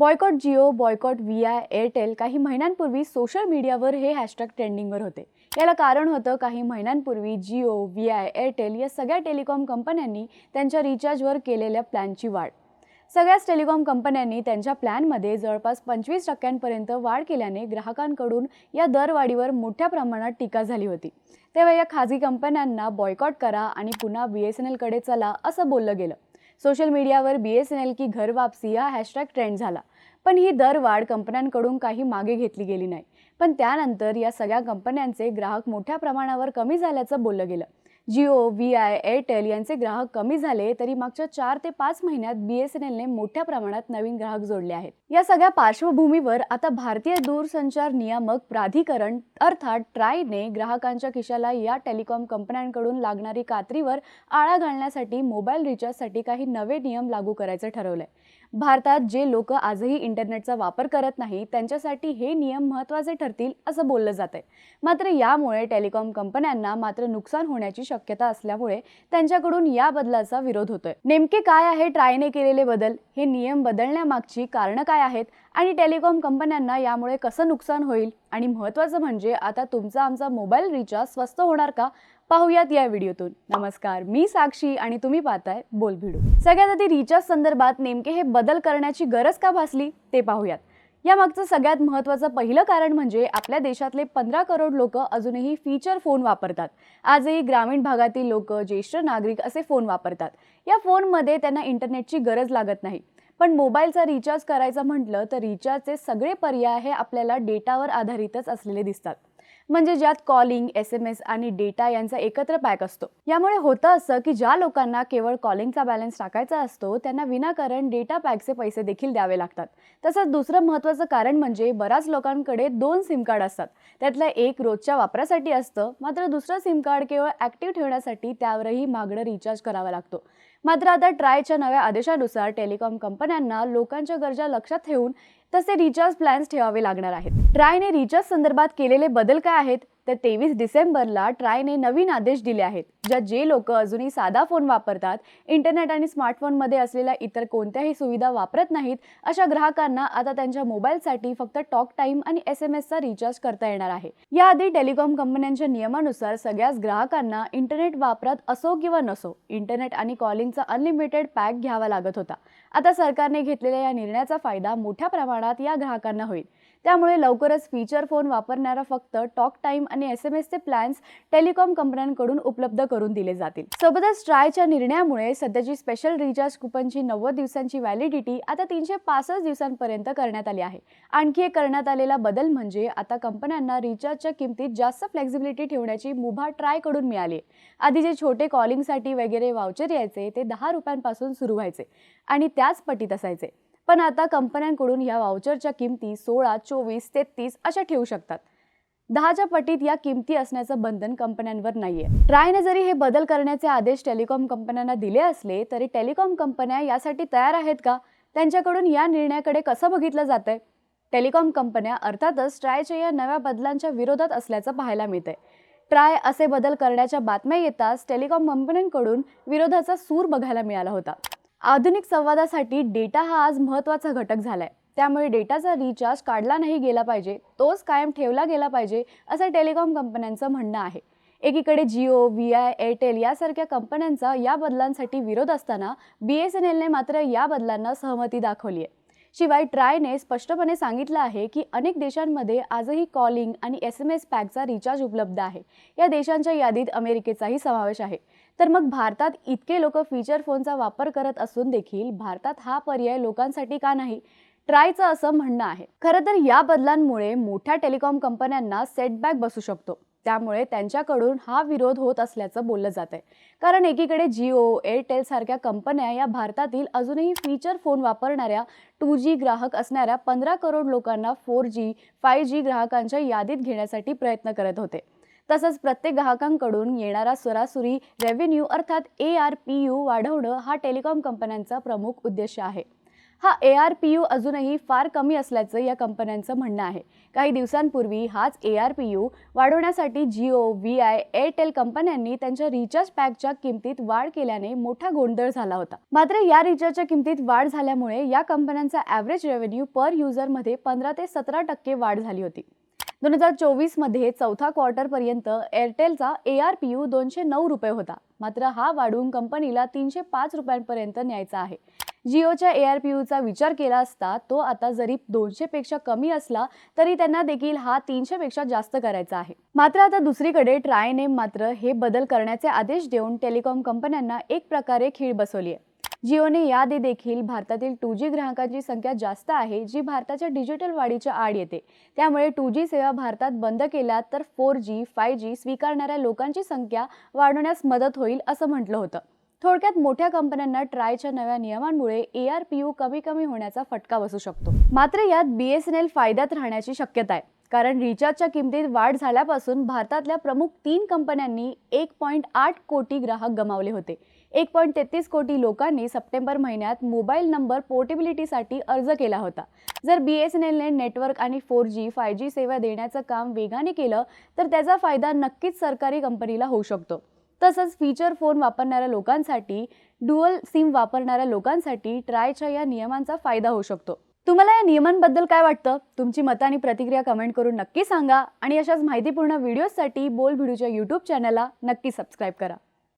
Boycott Jio boycott V I Airtel काही महिन्यांपूर्वी social मीडियावर हे हॅशटॅग ट्रेंडिंगवर होते. याला कारण होतं काही महिन्यांपूर्वी जिओ व्ही आय एअरटेल या सगळ्या टेलिकॉम कंपन्यांनी त्यांच्या रिचार्जवर केलेल्या प्लॅनची वाढ. सगळ्याच टेलिकॉम कंपन्यांनी त्यांच्या प्लॅनमध्ये जवळपास पंचवीस टक्क्यांपर्यंत वाढ केल्याने ग्राहकांकडून या दरवाढीवर मोठ्या प्रमाणात टीका झाली होती. तेव्हा या खाजगी कंपन्यांना बॉयकॉट करा आणि पुन्हा बी एस एन एलकडे चला असं बोललं गेलं. सोशल मीडियावर बी एस एन एल की घर वापसी हा हॅशटॅग ट्रेंड झाला. पण ही दरवाढ कंपन्यांकडून काही मागे घेतली गेली नाही. पण त्यानंतर या सगळ्या कंपन्यांचे ग्राहक मोठ्या प्रमाणावर कमी झाल्याचं बोललं गेलं. जिओ व्ही आय एअरटेल यांचे ग्राहक कमी झाले तरी मागच्या चार ते पाच महिन्यात बी एस एन एलने मोठ्या प्रमाणात नवीन ग्राहक जोडले आहेत. या सगळ्या पार्श्वभूमीवर आता भारतीय दूरसंचार नियामक प्राधिकरण अर्थात ट्रायने ग्राहकांच्या खिशाला या टेलिकॉम कंपन्यांकडून लागणारी कात्रीवर आळा घालण्यासाठी मोबाईल रिचार्जसाठी काही नवे नियम लागू करायचं ठरवलंय. भारतात जे लोक आजही इंटरनेटचा वापर करत नाही त्यांच्यासाठी हे नियम महत्त्वाचे ठरतील असं बोललं जात आहे मात्र यामुळे टेलिकॉम कंपन्यांना मात्र नुकसान होण्याची शक्यता शक्यता असल्यामुळे त्यांच्याकडून या बदलाचा विरोध होतोय. नेमके काय आहे ट्रायने केलेले बदल? हे नियम बदलण्यामागची कारणं काय आहेत? आणि टेलिकॉम कंपन्यांना यामुळे कसं नुकसान होईल? आणि महत्त्वाचं म्हणजे आता तुमचा आमचा मोबाईल रिचार्ज स्वस्त होणार का? पाहूयात या व्हिडिओतून. नमस्कार मी साक्षी आणि तुम्ही पाहताय बोल भिडू सगळ्यात आधी रिचार्ज संदर्भात नेमके हे बदल करण्याची गरज का भासली? ते पाहूयात. यामागचं सगळ्यात महत्त्वाचं पहिलं कारण म्हणजे आपल्या देशातले पंधरा करोड लोक अजूनही फीचर फोन वापरतात. आजही ग्रामीण भागातील लोक ज्येष्ठ नागरिक असे फोन वापरतात. या फोनमध्ये त्यांना इंटरनेटची गरज लागत नाही. पण मोबाईलचा रिचार्ज करायचा म्हटलं तर रिचार्जचे सगळे पर्याय हे आपल्याला डेटावर आधारितच असलेले दिसतात. म्हणजे ज्यात कॉलिंग एस एम एस आणि डेटा यांचा एकत्र पॅक असतो. यामुळे होतं असं की ज्या लोकांना केवळ कॉलिंगचा बॅलन्स टाकायचा असतो त्यांना विनाकारण डेटा पॅकचे पैसे देखील द्यावे लागतात. तसंच दुसरं महत्त्वाचं कारण म्हणजे बऱ्याच लोकांकडे दोन सिम कार्ड असतात. त्यातलं एक रोजच्या वापरासाठी असतं मात्र दुसरं सिम कार्ड केवळ ॲक्टिव्ह ठेवण्यासाठी त्यावरही मागणं रिचार्ज करावा लागतो. मात्र आता ट्रायच्या नव्या आदेशानुसार टेलिकॉम कंपन्यांना लोकांच्या गरजा लक्षात ठेवून तसे रिचार्ज प्लॅन्स ठेवावे लागणार आहेत. ट्रायने रिचार्ज संदर्भात केलेले बदल काय आहेत? तर तेवीस डिसेंबरला ट्रायने नवीन आदेश दिले आहेत ज्यात जे लोक अजूनही साधा फोन वापरतात इंटरनेट आणि स्मार्टफोनमध्ये असलेल्या इतर कोणत्याही सुविधा वापरत नाहीत अशा ग्राहकांना आता त्यांच्या मोबाईलसाठी फक्त टॉक टाईम आणि एस एम एसचा रिचार्ज करता येणार आहे. याआधी टेलिकॉम कंपन्यांच्या नियमानुसार सगळ्याच ग्राहकांना इंटरनेट वापरत असो किंवा नसो इंटरनेट आणि कॉलिंगचा अनलिमिटेड पॅक घ्यावा लागत होता. आता सरकारने घेतलेल्या या निर्णयाचा फायदा मोठ्या प्रमाणात या ग्राहकांना होईल. त्यामुळे लवकरच फीचर फोन वापरणारा फक्त टॉक टाईम आणि एस एम एसचे प्लॅन्स टेलिकॉम कंपन्यांकडून उपलब्ध करून दिले जातील. सोबतच ट्रायच्या निर्णयामुळे सध्याची स्पेशल रिचार्ज कुपनची नव्वद दिवसांची व्हॅलिडिटी आता तीनशे पासष्ट दिवसांपर्यंत करण्यात आली आहे. आणखी एक करण्यात आलेला बदल म्हणजे आता कंपन्यांना रिचार्जच्या किमतीत जास्त फ्लेक्झिबिलिटी ठेवण्याची मुभा ट्रायकडून मिळाली आधी जे छोटे कॉलिंगसाठी वगैरे वाउचर यायचे ते दहा रुपयांपासून सुरू व्हायचे आणि त्याच पटीत असायचे. पण आता कंपन्यांकडून या वाउचरच्या किमती सोळा चोवीस तेहतीस अशा ठेवू शकतात. दहाच्या पटीत या किमती असण्याचं बंधन कंपन्यांवर नाहीये. ट्रायने जरी हे बदल करण्याचे आदेश टेलिकॉम कंपन्यांना दिले असले तरी टेलिकॉम कंपन्या यासाठी तयार आहेत का? त्यांच्याकडून या निर्णयाकडे कसं बघितलं जातंय? टेलिकॉम कंपन्या अर्थातच ट्रायच्या या नव्या बदलांच्या विरोधात असल्याचं पाहायला मिळतंय. ट्राय असे बदल करण्याच्या बातम्या येताच टेलिकॉम कंपन्यांकडून विरोधाचा सूर बघायला मिळाला होता. आधुनिक संवादासाठी डेटा हा आज महत्त्वाचा घटक झाला आहे त्यामुळे डेटाचा रिचार्ज काढला नाही गेला पाहिजे तोच कायम ठेवला गेला पाहिजे असं टेलिकॉम कंपन्यांचं म्हणणं आहे. एकीकडे जिओ व्ही आय एअरटेल यासारख्या कंपन्यांचा या बदलांसाठी विरोध असताना बी एस एन एलने मात्र या बदलांना सहमती दाखवली आहे शिवाय ट्रायने स्पष्टपणे सांगितलं आहे की अनेक देशांमध्ये आजही कॉलिंग आणि एस एम एस पॅकचा रिचार्ज उपलब्ध आहे. या देशांच्या यादीत अमेरिकेचाही समावेश आहे. तर मग भारतात इतके लोक फीचर फोनचा वापर करत असून देखील भारतात हा पर्याय लोकांसाठी का नाही? ट्रायचं असं म्हणणं आहे. खरं तर या बदलांमुळे मोठ्या टेलिकॉम कंपन्यांना सेटबॅक बसू शकतो. त्यामुळे त्यांच्याकडून हा विरोध होत असल्याचं बोललं जात आहे कारण एकीकडे जिओ एअरटेल सारख्या कंपन्या या भारतातील अजूनही फीचर फोन वापरणाऱ्या टू जी ग्राहक असणाऱ्या पंधरा करोड लोकांना फोर जी फाय जी ग्राहकांच्या यादीत घेण्यासाठी प्रयत्न करत होते. तसंच प्रत्येक ग्राहकांकडून येणारा सरासरी रेव्हेन्यू अर्थात ए आर पी यू वाढवणं हा टेलिकॉम कंपन्यांचा प्रमुख उद्देश आहे. हा ए आर पी यू अजूनही फार कमी असल्याचं या कंपन्यांचं म्हणणं आहे. काही दिवसांपूर्वी हाच ए आर पी यू वाढवण्यासाठी जिओ व्ही आय एअरटेल कंपन्यांनी त्यांच्या रिचार्ज पॅकच्या किमतीत वाढ केल्याने मोठा गोंधळ झाला होता. मात्र या रिचार्जच्या किमतीत वाढ झाल्यामुळे या कंपन्यांचा ॲव्हरेज रेव्हेन्यू पर युजरमध्ये पंधरा ते सतरा टक्के वाढ झाली होती. दोन हजार चोवीसमध्ये चौथा क्वार्टरपर्यंत एअरटेलचा ए आर पी यू दोनशे नऊ रुपये होता. मात्र हा वाढून कंपनीला तीनशे पाच रुपयांपर्यंत न्यायचा आहे. जिओच्या ए आर पी यूचा विचार केला असता तो आता जरी दोनशेपेक्षा कमी असला तरी त्यांना देखील हा तीनशेपेक्षा जास्त करायचा आहे. मात्र आता दुसरीकडे ट्रायने मात्र हे बदल करण्याचे आदेश देऊन टेलिकॉम कंपन्यांना एक प्रकारे खीळ बसवली आहे जिओने यादी देखील भारतातील टू जी ग्राहकांची संख्या जास्त आहे जी भारताच्या डिजिटल वाढीच्या आड येते. त्यामुळे टू जी सेवा भारतात बंद केल्या तर फोर जी फाय जी स्वीकारणाऱ्या लोकांची संख्या वाढवण्यास मदत होईल असं म्हटलं होतं. थोडक्यात मोठ्या कंपन्यांना ट्रायच्या नव्या नियमांमुळे ए आर पी यू कमी कमी होण्याचा फटका बसू शकतो. मात्र यात बी एस एन एल फायद्यात राहण्याची शक्यता आहे. कारण रिचार्जच्या किमतीत वाढ झाल्यापासून भारतातल्या प्रमुख तीन कंपन्यांनी एक पॉईंट आठ कोटी ग्राहक गमावले होते. एक पॉईंट तेहतीस कोटी लोकांनी सप्टेंबर महिन्यात मोबाईल नंबर पोर्टेबिलिटीसाठी अर्ज केला होता. जर बी एस एन एलने नेटवर्क आणि फोर जी फाय जी सेवा देण्याचं काम वेगाने केलं तर त्याचा फायदा नक्कीच सरकारी कंपनीला होऊ शकतो. तसंच फीचर फोन वापरणाऱ्या लोकांसाठी डुअल सिम वापरणाऱ्या लोकांसाठी ट्रायच्या या नियमांचा फायदा होऊ शकतो. तुम्हाला या नियमांबद्दल काय वाटतं? तुमची मतं आणि प्रतिक्रिया कमेंट करून नक्की सांगा आणि अशाच माहितीपूर्ण व्हिडिओजसाठी बोल व्हिडिओच्या यूट्यूब चॅनलला नक्की सबस्क्राईब करा.